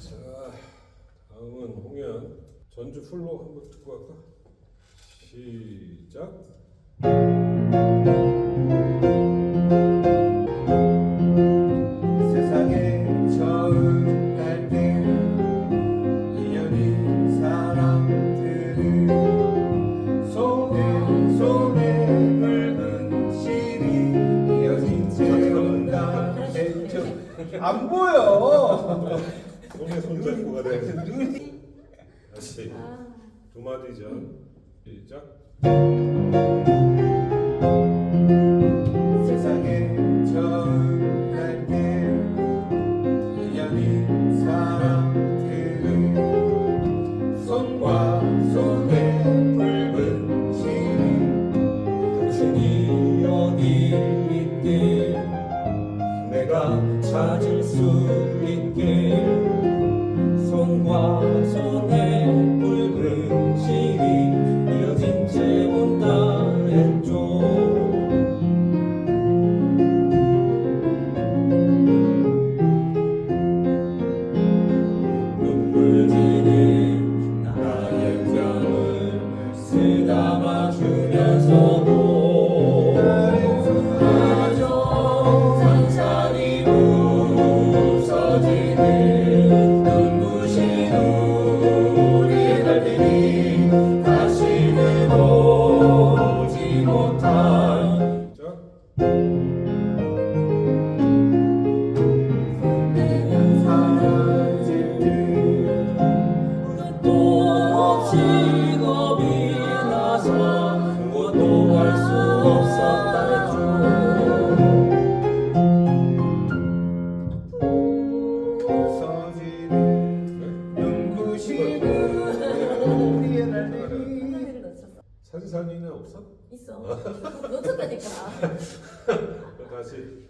자, 다음은 홍연 전주 풀로 한번 듣고 갈까? 시작. 안 보여 손에 손잡고 가래. 눈이 다시 아, 두 마디 전 시작. 세상에 처음 날때 인연인 사람들은 손과 찾을 수 오 산산이는 없어? 있어. 놓쳤다니까. 다시.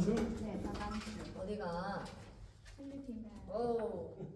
다음 주? 네, 주. 어디가? 필리핀에. 오.